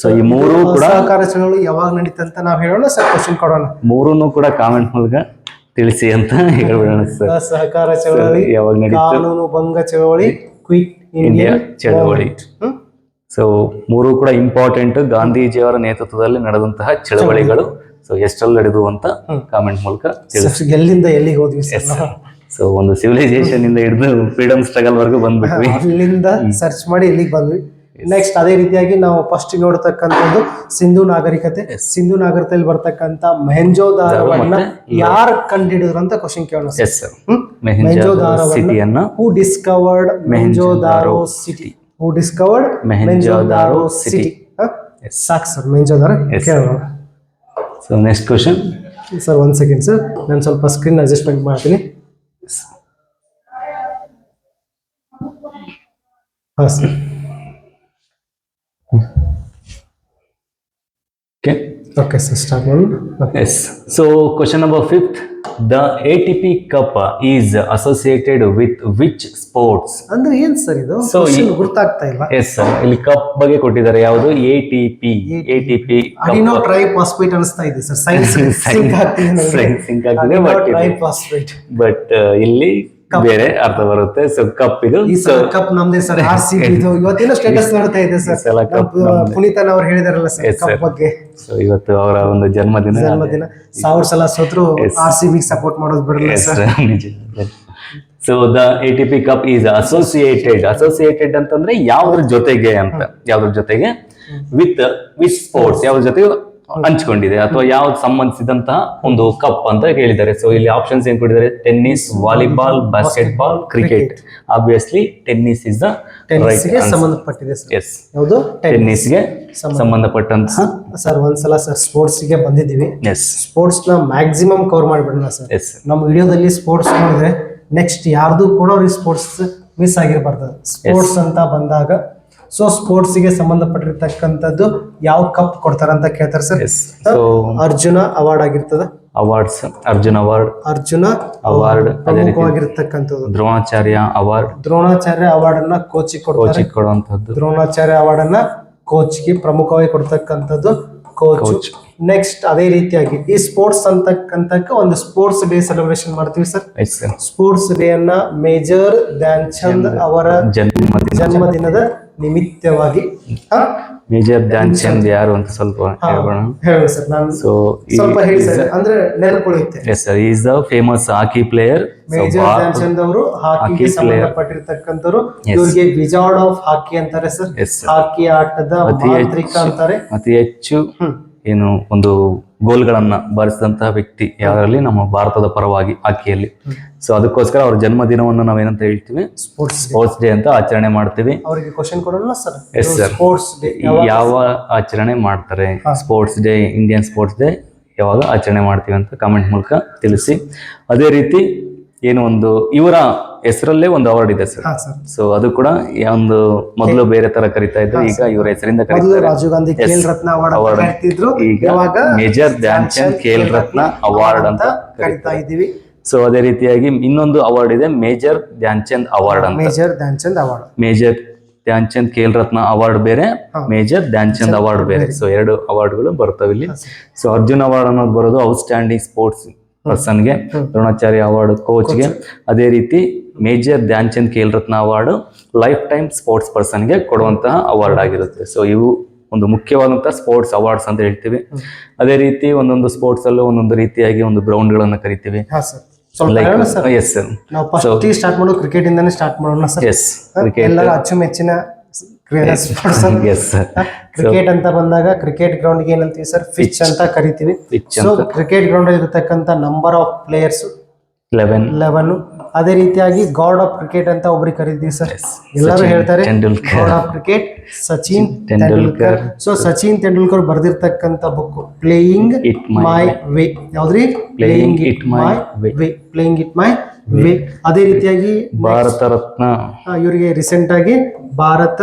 ಸೊ ಈ ಮೂರು ಕೂಡ ಅಸಹಕಾರ ಚಳವಳಿ ಯಾವಾಗ ನಡೀತಂತ ನಾವು ಹೇಳೋಣ ಸರ್ ಕ್ವಶನ್ ಕೊಡೋಣ. ಮೂರನ್ನು ಕೂಡ ಕಾಮೆಂಟ್ ಮೂಲಕ ತಿಳಿಸಿ ಅಂತ ಹೇಳ್ಬಿಡೋಣ ಸರ್. ಸಹಕಾರ ಚಳವಳಿ ಯಾವಾಗ ನಡೀತು? ಕಾನೂನು ಭಂಗ ಚಳವಳಿ ಕ್ವಿಟ್ ಇಂಡಿಯಾ ಚಳವಳಿ. ಸೊ ಮೂರು ಕೂಡ ಇಂಪಾರ್ಟೆಂಟ್ ಗಾಂಧೀಜಿಯವರ ನೇತೃತ್ವದಲ್ಲಿ ನಡೆದಂತಹ ಚಳವಳಿಗಳು. ಸೊ ಎಷ್ಟಲ್ಲಿ ನಡೆದು ಅಂತ ಕಾಮೆಂಟ್ ಮೂಲಕ ಎಲ್ಲಿಂದ ಎಲ್ಲಿಗೆ ಹೋದ್ವಿ? ಸೊ ಒಂದು ಸಿವಿಲೈಸೇಷನ್ ಇಂದ ಹಿಡಿದು ಫ್ರೀಡಮ್ ಸ್ಟ್ರಗಲ್ ವರ್ಗೂ ಬಂದ್ಬಿಟ್ವಿ. ಅಲ್ಲಿಂದ ಸರ್ಚ್ ಮಾಡಿ ಇಲ್ಲಿಗೆ ಬಂದ್ವಿ. ನೆಕ್ಸ್ಟ್ ಅದೇ ರೀತಿಯಾಗಿ ನಾವು ಫಸ್ಟ್ ನೋಡ್ತಕ್ಕಂಥದ್ದು ಸಿಂಧು ನಾಗರಿಕತೆ. ಸಿಂಧು ನಾಗರಿಕತೆಯಲ್ಲಿ ಬರ್ತಕ್ಕಂಥ ಮೆಹಂಜೋದಾರವನ್ನ ಯಾರು ಕಂಡಿಡಿದ್ರು ಅಂತ ಕ್ವಶನ್ ಕೇಳೋಣ ಮೆಹಂಜೋದಾರವನ್ನ ಸಿಟಿಯನ್ನ who discovered Mohenjodaro city who discovered Mohenjodaro city Yes. ಸಾಕು ಸರ್ ಮೆಹಂಜೋದಾರ ದಾರ ಕೇಳೋಣ. ಸೊ ನೆಕ್ಸ್ಟ್ ಕ್ವಶನ್ ಸರ್ ಒಂದ್ ಸೆಕೆಂಡ್ ಸರ್ ನಾನು ಸ್ವಲ್ಪ ಸ್ಕ್ರೀನ್ ಅಡ್ಜಸ್ಟ್ಮೆಂಟ್ ಮಾಡ್ತೀನಿ. ಹಾಂ sir okay okay sir start ಮಾಡೋಣ yes so question number fifth the A T P cup is associated with which sports ಅಂದ್ರೆ ಏನ್ ಸರ್ ಇದು? ಸೊ ಗೊತ್ತಾಗ್ತಾ ಇಲ್ಲ. ಎಸ್ ಸರ್ ಇಲ್ಲಿ ಕಪ್ ಬಗ್ಗೆ ಕೊಟ್ಟಿದ್ದಾರೆ. ಯಾವುದು? A T P A T P adenosine triphosphate ಅನಿಸ್ತಾ ಇದೆ ಸರ್ ಸೈನ್ಸ್ ಸಿಂಕ್ ಆಗ್ತಿದೆ ಬಟ್. ಬಟ್ ಇಲ್ಲಿ ಬೇರೆ ಅರ್ಥ ಬರುತ್ತೆ. ಸೊ ಕಪ್ ಇದು ಈ ಸಲ ಕಪ್ ನಮ್ದೇ ಸರ್. [LAUGHS] ಆರ್ ಸಿ ಇದು ಇವತ್ತಿನ ಸ್ಟೇಟಸ್ ನೋಡ್ತಾ ಇದೆ ಸರ್. ಸಲ ಕಪ್. ಪುನೀತನ್ ಅವ್ರು ಹೇಳಿದಾರಲ್ಲ ಸರ್ ಕಪ್ ಬಗ್ಗೆ. ಸೊ ಇವತ್ತು ಅವರ ಒಂದು ಜನ್ಮದಿನ. ಜನ್ಮದಿನ. ಸಾವಿರ ಸಲ ಸೋತ್ರು ಆರ್ ಸಿ ಬಿ ಸಪೋರ್ಟ್ ಮಾಡೋದು ಬಿಡಲ್ಲ sir. So the A T P cup is associated associated ಅಂತಂದ್ರೆ ಯಾವ್ದ್ರ ಜೊತೆಗೆ ಅಂತ. ಯಾವ್ದ್ರ ಜೊತೆಗೆ? ವಿತ್ ವಿಚ್ ಸ್ಪೋರ್ಟ್ಸ್ ಯಾವ್ದ್ರ ಜೊತೆಗೆ? ಹಂಚ್ಕೊಂಡಿದೆ ಅಥವಾ ಯಾವ್ದು ಸಂಬಂಧಿಸಿದಂತಹ ಒಂದು ಕಪ್ ಅಂತ ಹೇಳಿದ್ದಾರೆ. ಸೊ ಇಲ್ಲಿ ಆಪ್ಷನ್ಸ್ ಏನ್ ಕೊಟ್ಟಿದ್ದಾರೆ? Tennis volleyball basketball cricket obviously tennis is the ಟೆನ್ನಿಸ್ಗೆ ಸಂಬಂಧಪಟ್ಟಿದೆ ಸರ್ ಎಸ್ ಯಾವುದು? ಟೆನ್ನಿಸ್ಗೆ ಸಂಬಂಧಪಟ್ಟಂತಹ ಸರ್ ಒಂದ್ಸಲ ಸರ್ ಸ್ಪೋರ್ಟ್ಸ್ಗೆ ಬಂದಿದ್ದೀವಿ. ಎಸ್ ಸ್ಪೋರ್ಟ್ಸ್ನ ಮ್ಯಾಕ್ಸಿಮಮ್ ಕವರ್ ಮಾಡಿಬಿಡೋಣ ಸರ್ ಎಸ್ ನಮ್ಮ ವಿಡಿಯೋದಲ್ಲಿ ಸ್ಪೋರ್ಟ್ಸ್ ನೋಡಿದ್ರೆ ನೆಕ್ಸ್ಟ್ ಯಾರ್ದು ಕೂಡ ಅವ್ರಿಗೆ ಸ್ಪೋರ್ಟ್ಸ್ ಮಿಸ್ ಆಗಿರ್ಬಾರ್ದು. ಸ್ಪೋರ್ಟ್ಸ್ ಅಂತ ಬಂದಾಗ ಸೊ ಸ್ಪೋರ್ಟ್ಸ್ಗೆ ಸಂಬಂಧಪಟ್ಟಿರ್ತಕ್ಕಂಥದ್ದು ಯಾವ ಕಪ್ ಕೊಡ್ತಾರ ಅಂತ ಕೇಳ್ತಾರೆ sir yes so Arjuna award ಆಗಿರ್ತದ? Awards Arjun award Arjuna award ಅದೇ ರೀತಿ ಪ್ರಮುಖವಾಗಿರ್ತಕ್ಕಂಥದ್ದು. ದ್ರೋಣಾಚಾರ್ಯ ಅವಾರ್ಡ್ ದ್ರೋಣಾಚಾರ್ಯ ಅವಾರ್ಡ್ ಅನ್ನ ಕೋಚಿಗೆ ಕೊಡ್ತಾರೆ. ಕೋಚಿಗೆ ಕೊಡುವಂತದ್ದು ದ್ರೋಣಾಚಾರ್ಯ ಅವಾರ್ಡ್ ಅನ್ನ ಕೋಚ್ಗೆ ಪ್ರಮುಖವಾಗಿ ಕೊಡ್ತಕ್ಕಂಥದ್ದು ಕೋಚ್ ನೆಕ್ಸ್ಟ್ ಅದೇ ರೀತಿಯಾಗಿ ಈ ಸ್ಪೋರ್ಟ್ಸ್ ಅಂತಕ್ಕಂತಕ್ಕ ಒಂದು ಸ್ಪೋರ್ಟ್ಸ್ ಡೇ ಸೆಲೆಬ್ರೇಷನ್ ಮಾಡ್ತೀವಿ sir yes sir sports day ಅನ್ನ ಮೇಜರ್ ಧ್ಯಾನ್ ಚಂದ್ ಅವರ ಜನ್ಮದಿನ. ಜನ್ಮದಿನದ ನಿಮಿತ್ತವಾಗಿ? ಮೇಜರ್ ಧ್ಯಾನ್ ಚಂದ್ ಯಾರು ಅಂತ ಸ್ವಲ್ಪ ಹೇಳೋಣ ಹೇಳಿ ಸರ್ ನಾನು ಸೊ ಸ್ವಲ್ಪ ಹೇಳಿ ಸರ್ ಅಂದ್ರೆ ನೆನಪುಳಿಯುತ್ತೆ. Yes sir is the famous hockey player major Dhyan Chand ಅವರು ಹಾಕಿ player. ಸಂಬಂಧಪಟ್ಟಿರ್ತಕ್ಕಂಥವ್ರು. ಇವ್ರಿಗೆ ವಿಜಾರ್ಡ್ ಆಫ್ ಹಾಕಿ ಅಂತಾರೆ ಸರ್ Yes, sir. ಹಾಕಿ ಆಟದ ಅತಿ ಮಾಂತ್ರಿಕ ಅಂತಾರೆ. ಅತಿ ಹೆಚ್ಚು ಏನು ಒಂದು ಗೋಲ್ಗಳನ್ನು ಬಾರಿಸಿದಂತಹ ವ್ಯಕ್ತಿ ಯಾರಲ್ಲಿ? ನಮ್ಮ ಭಾರತದ ಪರವಾಗಿ ಹಾಕಿಯಲ್ಲಿ ಸೊ ಅದಕ್ಕೋಸ್ಕರ ಅವ್ರ ಜನ್ಮದಿನವನ್ನು ನಾವೇನಂತ ಹೇಳ್ತೀವಿ? ಸ್ಪೋರ್ಟ್ಸ್ ಸ್ಪೋರ್ಟ್ಸ್ ಡೇ ಅಂತ ಆಚರಣೆ ಮಾಡ್ತೀವಿ. ಅವರಿಗೆ ಕ್ವಶನ್ ಕೊಡೋಣ sir yes sir sports day ಯಾವ ಆಚರಣೆ ಮಾಡ್ತಾರೆ? Sports day Indian sports day ಯಾವಾಗ ಆಚರಣೆ ಮಾಡ್ತೀವಿ ಅಂತ ಕಾಮೆಂಟ್ ಮೂಲಕ ತಿಳಿಸಿ. ಅದೇ ರೀತಿ ಏನು ಒಂದು ಇವರ ಹೆಸರಲ್ಲೇ ಒಂದು ಅವಾರ್ಡ್ ಇದೆ ಸರ್. ಹಾ ಸರ್. ಸೊ ಅದು ಕೂಡ ಒಂದು ಮೊದಲು ಬೇರೆ ತರ ಕರಿತಾ ಇದ್ರು ಈಗ ಇವರ ಹೆಸರಿಂದ ಮೊದಲು ಕರೀತಾರೆ ರಾಜೀವ್ ಗಾಂಧಿ ಖೇಲ್ ರತ್ನ ಅವಾರ್ಡ್ Award. ಕರಿತಿದ್ರು. ಈಗ ಇವಾಗ ಮೇಜರ್ ಧ್ಯಾನ್ ಚಂದ್ ಖೇಲ್ ರತ್ನ ಅವಾರ್ಡ್ ಅಂತ ಕರಿತಾ ಇದೀವಿ ಸೊ ಅದೇ ರೀತಿಯಾಗಿ ಇನ್ನೊಂದು ಅವಾರ್ಡ್ ಇದೆ ಮೇಜರ್ ಧ್ಯಾನ್ ಚಂದ್ ಅವಾರ್ಡ್ ಅಂತ. Major Dhyan Chand award major Dhyan Chand Khel Ratna award ಬೇರೆ ಮೇಜರ್ ಧ್ಯಾನ್ ಚಂದ್ ಅವಾರ್ಡ್ ಬೇರೆ. ಸೊ ಎರಡು ಅವಾರ್ಡ್ಗಳು ಬರ್ತವೆ ಇಲ್ಲಿ. ಸೊ ಅರ್ಜುನ್ ಅವಾರ್ಡ್ ಅನ್ನೋದು ಬರೋದು ಔಟ್ಸ್ಟ್ಯಾಂಡಿಂಗ್ ಸ್ಪೋರ್ಟ್ಸ್ ಪರ್ಸನ್ಗೆ ದ್ರೋಣಾಚಾರ್ಯ ಅವಾರ್ಡ್ ಕೋಚ್ಗೆ. ಅದೇ ರೀತಿ major Dhyan Chand Khel Ratna award lifetime sports ಪರ್ಸನ್ಗೆ ಕೊಡುವಂತಹ ಅವಾರ್ಡ್ ಆಗಿರುತ್ತೆ. ಸೊ ಇವು ಒಂದು ಮುಖ್ಯವಾದಂತಹ ಸ್ಪೋರ್ಟ್ಸ್ ಅವಾರ್ಡ್ಸ್ ಅಂತ ಹೇಳ್ತೀವಿ. ಅದೇ ರೀತಿ ಒಂದೊಂದು ಸ್ಪೋರ್ಟ್ಸ್ ಅಲ್ಲೂ ಒಂದೊಂದು ರೀತಿಯಾಗಿ ಒಂದು ಗ್ರೌಂಡ್ ಗಳನ್ನ ಕರಿತೀವಿ. Yes sir. ನಾವು ಫಸ್ಟ್ ಸ್ಟಾರ್ಟ್ ಮಾಡೋ ಕ್ರಿಕೆಟ್ ಇಂದಾನೆ ಸ್ಟಾರ್ಟ್ ಮಾಡೋಣ ಸರ್. ಎಸ್ ಎಲ್ಲರ ಅಚ್ಚುಮೆಚ್ಚಿನ ಕ್ರಿಕೆಟ್ ಅಂತ ಬಂದಾಗ ಕ್ರಿಕೆಟ್ ಗ್ರೌಂಡ್ಗೆ ಏನಂತೀವಿ ಸರ್ ಪಿಚ್ ಅಂತ ಕರಿತೀವಿ. ಸೊ ಕ್ರಿಕೆಟ್ ಗ್ರೌಂಡ್ ಇರತಕ್ಕಂತ number of players eleven eleven ಅದೇ ರೀತಿಯಾಗಿ ಗಾಡ್ ಆಫ್ ಕ್ರಿಕೆಟ್ ಅಂತ ಒಬ್ರಿಗೆ ಕರಿತೀವಿ ಸರ್ ಎಲ್ಲರೂ ಹೇಳ್ತಾರೆ. God of cricket Sachin Tendulkar. So Sachin Tendulkar ಬರೆದಿರ್ತಕ್ಕಂಥ book playing it my way ಯಾವ್ದ್ರಿ? Playing it my way playing it my way ಅದೇ ರೀತಿಯಾಗಿ ಭಾರತ ರತ್ನ. ಇವರಿಗೆ ರೀಸೆಂಟ್ ಆಗಿ ಭಾರತ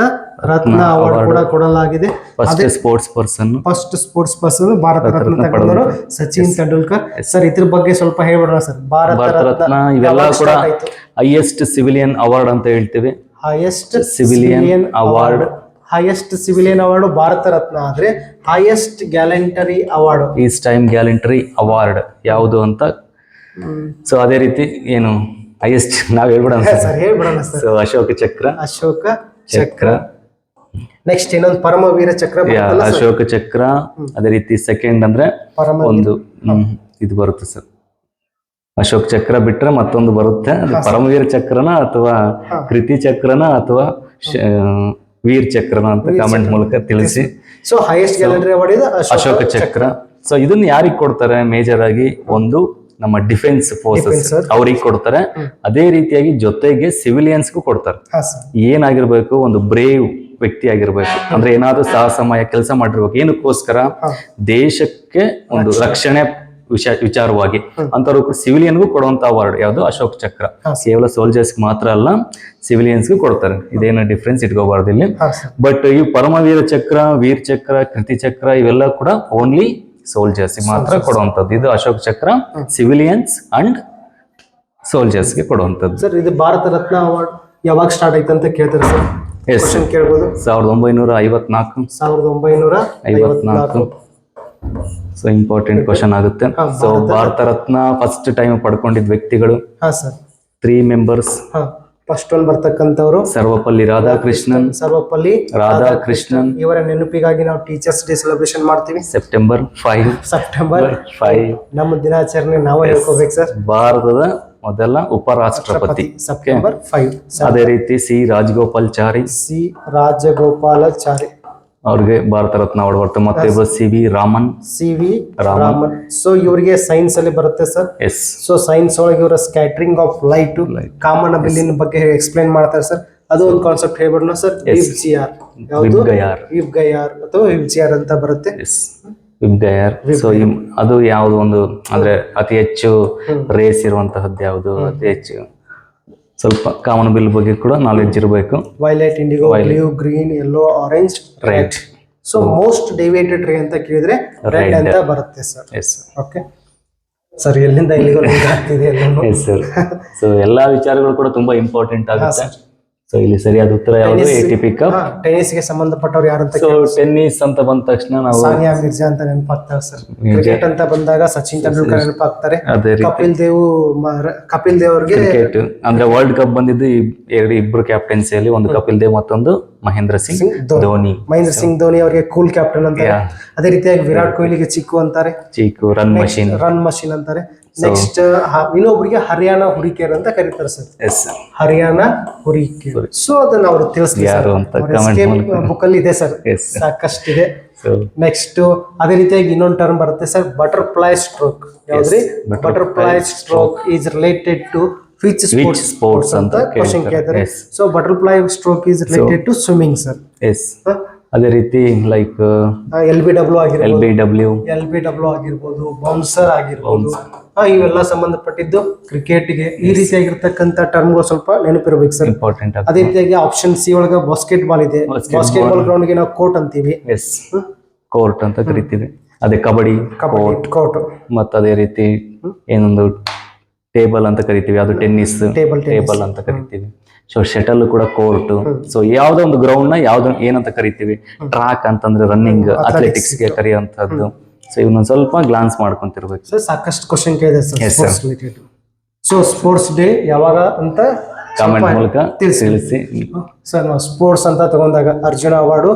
ರತ್ನ ಅವಾರ್ಡ್ ಕೂಡ ಕೊಡಲಾಗಿದೆ. First sports person first sports person Bharat Ratna ತಗೊಂಡವರು Sachin Tendulkar. Sir ಇದ್ರ ಬಗ್ಗೆ ಸ್ವಲ್ಪ ಹೇಳ್ಬಿಡೋಣ sir. Bharat Ratna ಇವೆಲ್ಲ ಕೂಡ ಹೈಯೆಸ್ಟ್ ಸಿವಿಲಿಯನ್ ಅವಾರ್ಡ್ ಅಂತ ಹೇಳ್ತೀವಿ. Highest civilian award highest civilian award Bharat Ratna ಆದ್ರೆ highest gallantry award is time gallantry award ಯಾವುದು ಅಂತ? ಸೊ ಅದೇ ರೀತಿ ಏನು ಹೈಯೆಸ್ಟ್ ನಾವ್ ಹೇಳ್ಬಿಡೋಣ ಸರ್. ಹೇಳ್ಬಿಡೋಣ ಸರ್. ಸೊ ಅಶೋಕ ಚಕ್ರ. ಅಶೋಕ ಚಕ್ರ. ನೆಕ್ಸ್ಟ್ ಇನ್ನೊಂದು ಪರಮವೀರ ಚಕ್ರ ಯಾ, ಬರುತ್ತಲ್ಲ sir? ಅಶೋಕ ಚಕ್ರ. ಅದೇ ರೀತಿ ಸೆಕೆಂಡ್ ಅಂದ್ರೆ ಒಂದು ಹ್ಮ್, ಇದು ಬರುತ್ತೆ ಸರ್ ಅಶೋಕ್ ಚಕ್ರ ಬಿಟ್ರೆ ಮತ್ತೊಂದು ಬರುತ್ತೆ. ಅದು ಪರಮವೀರ ಚಕ್ರನ ಅಥವಾ ಕೃತಿ ಚಕ್ರನ ಅಥವಾ ಶ- ವೀರ್ ಚಕ್ರನ ಅಂತ ಕಾಮೆಂಟ್ ಮೂಲಕ ತಿಳಿಸಿ. ಸೊ ಹೈಯೆಸ್ಟ್ ಗ್ಯಾಲರಿ ಅವಾರ್ಡ್ ಇದೆ ಅಶೋಕ ಚಕ್ರ. ಸೊ ಇದನ್ನ ಯಾರಿಗೆ ಕೊಡ್ತಾರೆ? ಮೇಜರ್ ಆಗಿ ಒಂದು ನಮ್ಮ ಡಿಫೆನ್ಸ್ ಫೋರ್ಸಸ್ ಅವ್ರಿಗೆ ಕೊಡ್ತಾರೆ. ಅದೇ ರೀತಿಯಾಗಿ ಜೊತೆಗೆ ಸಿವಿಲಿಯನ್ಸ್ಗೂ ಕೊಡ್ತಾರೆ. ಹಾ ಸರ್ ಏನಾಗಿರ್ಬೇಕು? ಒಂದು ಬ್ರೇವ್ ವ್ಯಕ್ತಿ ಆಗಿರ್ಬೇಕು ಅಂದ್ರೆ ಏನಾದ್ರೂ ಸಾಹಸಮಯ ಕೆಲಸ ಮಾಡಿರ್ಬೇಕು. ಏನಕ್ಕೋಸ್ಕರ ದೇಶಕ್ಕೆ ಒಂದು ರಕ್ಷಣೆ. ವಿಷ ವಿಚಾರವಾಗಿ ಅಂತವ್ರು ಸಿವಿಲಿಯನ್ಗೂ ಕೊಡುವಂತ ಅವಾರ್ಡ್ ಯಾವುದು? ಅಶೋಕ್ ಚಕ್ರ. ಕೇವಲ ಸೋಲ್ಜರ್ಸ್ ಮಾತ್ರ ಅಲ್ಲ ಸಿವಿಲಿಯನ್ಸ್ಗೂ ಕೊಡ್ತಾರೆ. ಇದೇನು ಡಿಫ್ರೆನ್ಸ್ ಇಟ್ಕೋಬಾರ್ದು ಇಲ್ಲಿ. ಬಟ್ ಈ ಪರಮವೀರ ಚಕ್ರ ವೀರ್ ಚಕ್ರ ಕೃತಿ ಚಕ್ರ ಇವೆಲ್ಲ ಕೂಡ ಓನ್ಲಿ ಸೋಲ್ಜರ್ಸ್ ಮಾತ್ರ ಕೊಡುವಂಥದ್ದು. ಇದು ಅಶೋಕ್ ಚಕ್ರ ಸಿವಿಲಿಯನ್ಸ್ ಅಂಡ್ ಸೋಲ್ಜರ್ಸ್ಗೆ ಕೊಡುವಂಥದ್ದು. ಸರ್ ಇದು ಭಾರತ ರತ್ನ ಅವಾರ್ಡ್ ಯಾವಾಗ ಸ್ಟಾರ್ಟ್ ಆಯ್ತು ಅಂತ ಕೇಳ್ತಾರೆ ಸರ್? ಕ್ವಶನ್ ಕೇಳ್ಬೋದು? ಸಾವಿರದ ಒಂಬೈನೂರ ಐವತ್ನಾಲ್ಕು. ಸಾವಿರದ ಒಂಬೈನೂರ ಐವತ್ನಾಲ್ಕು. ಸೊ ಇಂಪಾರ್ಟೆಂಟ್ ಕ್ವಶನ್ ಆಗುತ್ತೆ. So Bharat Ratna first time ಪಡ್ಕೊಂಡಿದ್ದ ವ್ಯಕ್ತಿಗಳು. ಹಾ ಸರ್ ತ್ರೀ ಮೆಂಬರ್ಸ್ ಹಾ ಫಸ್ಟ್ ಅಲ್ಲಿ ಬರ್ತಕ್ಕಂಥವ್ರು. ಸರ್ವಪಲ್ಲಿ ರಾಧಾಕೃಷ್ಣನ್. ಸರ್ವಪಲ್ಲಿ ರಾಧಾಕೃಷ್ಣನ್. ಇವರ ನೆನಪಿಗಾಗಿ ನಾವು ಟೀಚರ್ಸ್ ಡೇ ಸೆಲೆಬ್ರೇಷನ್ ಮಾಡ್ತೀವಿ. ಸೆಪ್ಟೆಂಬರ್ ಫೈವ್ ಸೆಪ್ಟೆಂಬರ್ ಫೈವ್ ನಮ್ಮ ದಿನಾಚರಣೆ ನಾವೇ ಹೇಳ್ಕೋಬೇಕು ಸರ್ ಭಾರತದ ಮೊದಲ ಉಪರಾಷ್ಟ್ರಪತಿ. ಸೆಪ್ಟೆಂಬರ್ ಫೈವ್ ಅದೇ ರೀತಿ ಸಿ ರಾಜಗೋಪಾಲ್ಚಾರಿ ಸಿ ರಾಜಗೋಪಾಲಾಚಾರಿ ಅವ್ರಿಗೆ ಭಾರತ ರತ್ನ ಅವಾರ್ಡ್ ಬರುತ್ತೆ ಮತ್ತೆ C V Raman. C V Raman. So ಇವರಿಗೆ ಸೈನ್ಸ್ ಅಲ್ಲಿ ಬರುತ್ತೆ ಸರ್ ಎಸ್ ಸೊ ಸೈನ್ಸ್ ಒಳಗೆ ಇವರ ಸ್ಕ್ಯಾಟ್ರಿಂಗ್ ಆಫ್ ಲೈಟ್ ಕಾಮನ್ ಬಿಲ್ಲಿನ ಬಗ್ಗೆ ಎಕ್ಸ್ಪ್ಲೈನ್ ಮಾಡ್ತಾರೆ ಸರ್ ಅದು ಒಂದು ಕಾನ್ಸೆಪ್ಟ್ ಹೇಳ್ಬಿಡೋಣ ಸರ್ ಯು ಜಿ ಆರ್ ಯಾವುದು? ವಿವ್ ಗಯಾರ್ ಅಥವಾ ವಿವ್ ಜಿ ಆರ್ ಅಂತ ಬರುತ್ತೆ. ವಿಬ್ಗಯರ್ ಸೊ ಅದು ಯಾವುದು ಒಂದು ಅಂದ್ರೆ ಅತಿ ಹೆಚ್ಚು ರೇಸ್ ಇರುವಂತಹದ್ದು ಯಾವುದು? ಅತಿ ಹೆಚ್ಚು ಸ್ವಲ್ಪ ಕಾಮನ್ ಬಿಲ್ ಬಗ್ಗೆ ಕೂಡ ನಾಲೆಡ್ಜ್ ಇರಬೇಕು. Violet indigo blue green yellow orange red so most deviated ray ಅಂತ ಕೇಳಿದ್ರೆ ರೆಡ್ ಅಂತ ಬರುತ್ತೆ ಸರ್ ಎಸ್ ಓಕೆ ಸರ್ ಎಲ್ಲಿಂದ ಎಲ್ಲಿಗೂ ಹೋಗ್ತಿದೆ ಆಗ್ತಿದೆ ಸರ್ ಸೊ ಎಲ್ಲಾ ವಿಚಾರಗಳು ಕೂಡ ತುಂಬಾ ಇಂಪಾರ್ಟೆಂಟ್ [LAUGHS] ಆಗುತ್ತೆ. ಸೊ ಇಲ್ಲಿ ಸರಿಯಾದ ಉತ್ತರ ಯಾವುದು? ಎ ಟಿ ಪಿ ಕಪ್ ಟೆನಿಸ್ಗೆ ಸಂಬಂಧಪಟ್ಟವ್ರು ಯಾರು ಅಂತ ಸೊ ಟೆನ್ನಿಸ್ ಅಂತ ಬಂದ ತಕ್ಷಣ ನಾವು ಸಾನಿಯಾ ಮಿರ್ಜಾ ಅಂತ ನೆನಪಾಗ್ತಾರೆ ಸರ್. ಕ್ರಿಕೆಟ್ ಅಂತ ಬಂದಾಗ ಸಚಿನ್ ತೆಂಡೂಲ್ಕರ್ ನೆನಪಾಗ್ತಾರೆ. ಕಪಿಲ್ ದೇವ್ ಕಪಿಲ್ ದೇವ್ ಅವ್ರಿಗೆ ಕ್ರಿಕೆಟ್ ಅಂದ್ರೆ ವರ್ಲ್ಡ್ ಕಪ್ ಬಂದಿದ್ದು ಎರಡು ಇಬ್ರು ಕ್ಯಾಪ್ಟನ್ಸಿಯಲ್ಲಿ ಒಂದು ಕಪಿಲ್ ದೇವ್ ಮತ್ತೊಂದು ಮಹೇಂದ್ರ ಸಿಂಗ್ ಧೋನಿ. ಮಹೇಂದ್ರ ಸಿಂಗ್ ಧೋನಿ ಅವರಿಗೆ ಕೂಲ್ ಕ್ಯಾಪ್ಟನ್ ಅಂತಾರೆ. ಅದೇ ರೀತಿಯಾಗಿ ವಿರಾಟ್ ಕೊಹ್ಲಿಗೆ ಚಿಕ್ಕು ಅಂತಾರೆ. Chikoo run machine run machine ಅಂತಾರೆ. ನೆಕ್ಸ್ಟ್ ಇನ್ನೊಬ್ಬರಿಗೆ ಹರಿಯಾಣ ಹುರಿಕೇರ್ ಅಂತ ಕರೀತಾರೆ sir. Yes Haryana hurricane. So ಅದನ್ನ ಅವರು ತಿಳಿಸ್ತಾರೆ ಬುಕ್ ಅಲ್ಲಿ ಇದೆ ಸರ್. ಸಾಕಷ್ಟಿದೆ. ನೆಕ್ಸ್ಟ್ ಅದೇ ರೀತಿಯಾಗಿ ಇನ್ನೊಂದು ಟರ್ಮ್ ಬರುತ್ತೆ sir. Butterfly stroke ಯಾವ್ದ್ರಿ? Butterfly stroke is related to which sports sports ಅಂತ ಕ್ವಶನ್ ಕೇಳ್ತಾರೆ. So butterfly stroke is related to swimming sir yes ಅದೇ ರೀತಿ like L B W L ಆಗಿರ್ಬೋದು. B W L B W ಆಗಿರ್ಬೋದು bouncer ಆಗಿರ್ಬೋದು. ಇವೆಲ್ಲ ಸಂಬಂಧಪಟ್ಟಿದ್ದು ಕ್ರಿಕೆಟ್ಗೆ ಈ ರೀತಿಯಾಗಿರ್ತಕ್ಕಂಥ ಟರ್ಮ್ಗಳು ಸ್ವಲ್ಪ ನೆನಪಿರಬೇಕು ಸರ್ ಇಂಪಾರ್ಟೆಂಟ್ ಅದೇ ರೀತಿಯಾಗಿ ಆಪ್ಷನ್ ಸಿ ಒಳಗ ಬಾಸ್ಕೆಟ್ ಬಾಲ್ ಇದೆ. ಬಾಸ್ಕೆಟ್ ಬಾಲ್ ಗ್ರೌಂಡ್ಗೆ ನಾವು ಕೋರ್ಟ್ ಅಂತೀವಿ. ಎಸ್ ಕೋರ್ಟ್ ಅಂತ ಕರಿತೀವಿ. ಅದೇ ಕಬಡ್ಡಿ ಕಬಡ್ಡಿ ಕೋರ್ಟ್ ಮತ್ತೆ ಅದೇ ರೀತಿ ಏನೊಂದು ಟೇಬಲ್ ಅಂತ ಕರಿತೀವಿ ಅದು ಟೆನ್ನಿಸ್ ಟೇಬಲ್ ಟೇಬಲ್ ಅಂತ ಕರಿತೀವಿ. ಸೊ ಶಟಲ್ ಕೂಡ ಕೋರ್ಟ್ ಸೊ ಯಾವ್ದೋ ಒಂದು ಗ್ರೌಂಡ್ನ ಯಾವ್ದೋ ಏನಂತ ಕರಿತೀವಿ? ಟ್ರ್ಯಾಕ್ ಅಂತಂದ್ರೆ ರನ್ನಿಂಗ್ ಅಥ್ಲೆಟಿಕ್ಸ್ಗೆ ಕರೆಯುವಂತದ್ದು ಸೊ ಇವನ್ನ ಸ್ವಲ್ಪ ಗ್ಲಾನ್ಸ್ ಮಾಡ್ಕೊಂತಿರ್ಬೇಕು. ಸರ್ ಸಾಕಷ್ಟು ಕ್ವಶನ್ ಕೇಳಿದೆ ಸರ್ ಸೊ ಸ್ಪೋರ್ಟ್ಸ್ ಡೇ ಯಾವಾಗ ಅಂತ ಕಾಮೆಂಟ್ ಮೂಲಕ ತಿಳಿಸಿ. ತಿಳಿಸಿ. ಸರ್ ನಾವು ಸ್ಪೋರ್ಟ್ಸ್ ಅಂತ ತಗೊಂಡಾಗ ಅರ್ಜುನ ಅವಾರ್ಡು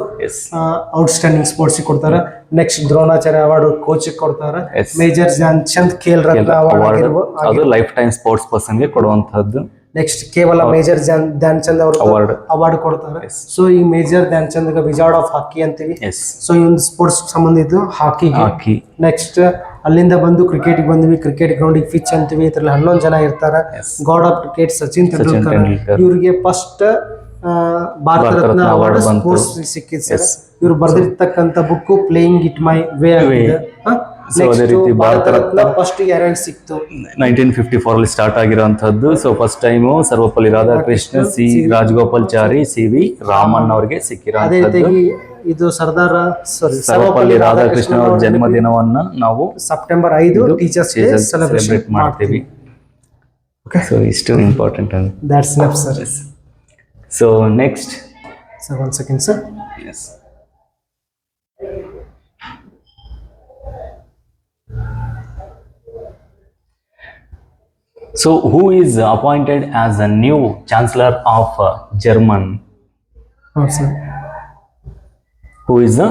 ಔಟ್ಸ್ಟ್ಯಾಂಡಿಂಗ್ ಸ್ಪೋರ್ಟ್ಸ್ ಕೊಡ್ತಾರೆ. ನೆಕ್ಸ್ಟ್ ದ್ರೋಣಾಚಾರ್ಯ ಅವಾರ್ಡ್ ಕೋಚ್ ಕೊಡ್ತಾರೆ. Major Dhyan Chand Khel Ratna award award ಅದು ಲೈಫ್ ಟೈಮ್ ಸ್ಪೋರ್ಟ್ಸ್ ಪರ್ಸನ್ಗೆ ಕೊಡುವಂತಹದ್ದು ನೆಕ್ಸ್ಟ್ ಕೇವಲ ಮೇಜರ್ ಧ್ಯಾನ್ ಚಂದ್ ಅವರು Award. ಅವಾರ್ಡ್ ಕೊಡ್ತಾರೆ. ಸೊ ಈ major Dhyan Chand wizard of hockey ಅಂತೀವಿ. ಸೊ ಈ ಒಂದು ಸ್ಪೋರ್ಟ್ಸ್ ಸಂಬಂಧಿದ್ದು ಹಾಕಿ ಹಾಕಿ ನೆಕ್ಸ್ಟ್ ಅಲ್ಲಿಂದ ಬಂದು ಕ್ರಿಕೆಟ್ ಬಂದ್ವಿ. ಕ್ರಿಕೆಟ್ ಗ್ರೌಂಡ್ ಪಿಚ್ ಅಂತೀವಿ. ಇದ್ರಲ್ಲಿ ಹನ್ನೊಂದು ಜನ ಇರ್ತಾರೆ. God of cricket Sachin Tendulkar. ಇವರಿಗೆ first Bharat Ratna award sports ಸಿಕ್ಕಿದೆ. ಇವ್ರು ಬರ್ದಿರ್ತಕ್ಕಂಥ book playing it my way ಆಗಿದೆ. So, ಅದೇ ರೀತಿ ಭಾರತ ರತ್ನ ಫಸ್ಟ್ ಯಾರ್ಯಾರಿಗೆ ಸಿಕ್ತು. ನೈನ್ಟೀನ್ ಫಿಫ್ಟಿ ಫೋರ್ ಅಲ್ಲಿ ಸ್ಟಾರ್ಟ್ ಆಗಿರುವಂತದ್ದು so first time Sarvepalli Radhakrishna C Rajagopalachari C V Raman ಅವರಿಗೆ ಸಿಕ್ಕಿರೋಂಥದ್ದು ಇದು ಸರ್ದಾರ್ ಸಾರಿ ಸರ್ವಪಲ್ಲಿ ರಾಧಾಕೃಷ್ಣ ಅವರ ಜನ್ಮದಿನವನ್ನ ನಾವು ಸೆಪ್ಟೆಂಬರ್ ಐದು ಟೀಚರ್ಸ್ ಡೇ ಸೆಲೆಬ್ರೇಟ್ ಮಾಡ್ತೀವಿ. ಸೊ ಇಷ್ಟು ಇಂಪಾರ್ಟೆಂಟ್ ಅಂತ that's enough sir so next sir one second sir yes So, who is appointed as a new Chancellor of uh, German? Is Who is uh,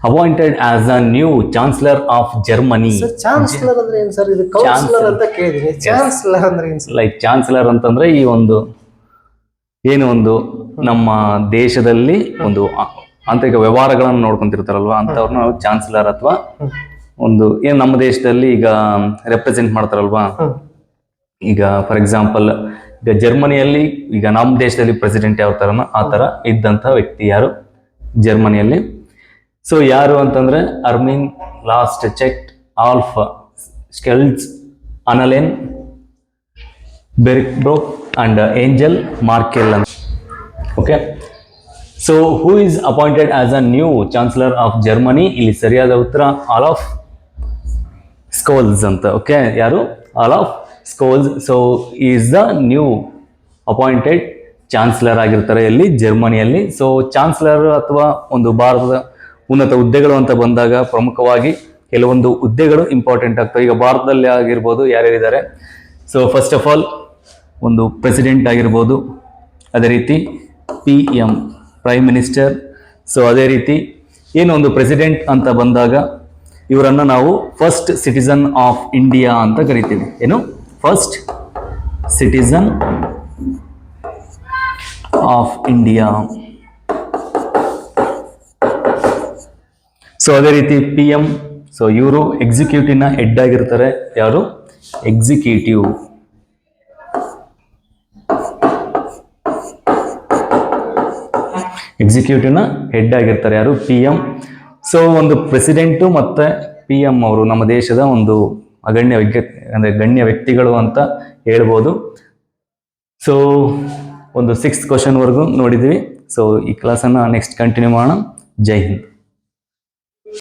appointed as a new Chancellor of Germany? Sir chancellor ಅಂದ್ರೆ ಏನ್ sir ಇದು counsellor ಅಂತ ಕೇಳಿದೀನಿ. Chancellor ಅಂದ್ರೆ ಏನ್ sir like chancellor ಅಂತಂದ್ರೆ ಈ ಒಂದು ಏನು ಒಂದು ನಮ್ಮ ದೇಶದಲ್ಲಿ ಒಂದು ಆ- ಆಂತರಿಕ ವ್ಯವಹಾರಗಳನ್ನು ನೋಡ್ಕೊಂತಿರ್ತಾರಲ್ವಾ ಅಂತವ್ರನ್ನ ನಾವು ಚಾನ್ಸಲರ್ ಅಥವಾ ಒಂದು ಏನು ನಮ್ಮ ದೇಶದಲ್ಲಿ ಈಗ ರೆಪ್ರೆಸೆಂಟ್ ಮಾಡ್ತಾರಲ್ವಾ? ಹ್ಮ್. ಈಗ ಫಾರ್ ಎಕ್ಸಾಂಪಲ್ ಈಗ ಜರ್ಮನಿಯಲ್ಲಿ ಈಗ ನಮ್ಮ ದೇಶದಲ್ಲಿ ಪ್ರೆಸಿಡೆಂಟ್ ಯಾವ ಥರನೋ ಆ ಥರ ಇದ್ದಂಥ ವ್ಯಕ್ತಿ ಯಾರು? ಜರ್ಮನಿಯಲ್ಲಿ ಸೊ ಯಾರು ಅಂತಂದ್ರೆ ಅರ್ಮಿನ್ ಲಾಸ್ಟ್ check Olaf Scholz Annalena Baerbock and Angela Merkel ಅಂತ okay so who is appointed as a new chancellor of Germany ಇಲ್ಲಿ ಸರಿಯಾದ ಉತ್ತರ ಆಲ್ ಆಫ್ ಸ್ಕೋಲ್ಸ್ ಅಂತ. ಓಕೆ ಯಾರು? Olaf Scholz so is the new appointed chancellor ಆಗಿರ್ತಾರೆ ಇಲ್ಲಿ, ಜರ್ಮನಿಯಲ್ಲಿ. So chancellor ಅಥವಾ ಒಂದು ಭಾರತದ ಉನ್ನತ ಹುದ್ದೆಗಳು ಅಂತ ಬಂದಾಗ ಪ್ರಮುಖವಾಗಿ ಕೆಲವೊಂದು ಹುದ್ದೆಗಳು ಇಂಪಾರ್ಟೆಂಟ್ ಆಗ್ತವೆ. ಈಗ ಭಾರತದಲ್ಲಿ ಆಗಿರ್ಬೋದು ಯಾರ್ಯಾರಿದ್ದಾರೆ? ಸೊ ಫಸ್ಟ್ ಆಫ್ ಆಲ್ ಒಂದು ಪ್ರೆಸಿಡೆಂಟ್ ಆಗಿರ್ಬೋದು, ಅದೇ ರೀತಿ P M prime minister so ಅದೇ ರೀತಿ ಏನು ಒಂದು ಪ್ರೆಸಿಡೆಂಟ್ ಅಂತ ಬಂದಾಗ ಇವರನ್ನು ನಾವು ಫಸ್ಟ್ ಸಿಟಿಸನ್ ಆಫ್ ಇಂಡಿಯಾ ಅಂತ ಕರಿತೀವಿ. ಏನು? First citizen of India so ಅದೇ ರೀತಿ ಪಿ ಎಂ ಸೊ ಇವರು ಎಕ್ಸಿಕ್ಯೂಟಿವ್ನ ಹೆಡ್ ಆಗಿರ್ತಾರೆ. ಯಾರು? ಎಕ್ಸಿಕ್ಯೂಟಿವ್ ಎಕ್ಸಿಕ್ಯೂಟಿವ್ನ ಹೆಡ್ ಆಗಿರ್ತಾರೆ ಯಾರು? ಪಿ ಎಂ ಸೊ ಒಂದು ಪ್ರೆಸಿಡೆಂಟು ಮತ್ತು ಪಿ ಎಂ ಅವರು ನಮ್ಮ ದೇಶದ ಒಂದು ಅಗಣ್ಯ ವ್ಯಕ್ತಿ, ಅಂದರೆ ಗಣ್ಯ ವ್ಯಕ್ತಿಗಳು ಅಂತ ಹೇಳ್ಬೋದು. ಸೊ ಒಂದು ಸಿಕ್ಸ್ ಕ್ವಶನ್ವರೆಗೂ ನೋಡಿದ್ವಿ ಸೊ ಈ ಕ್ಲಾಸನ್ನು ನೆಕ್ಸ್ಟ್ ಕಂಟಿನ್ಯೂ ಮಾಡೋಣ. ಜೈ ಹಿಂದ್.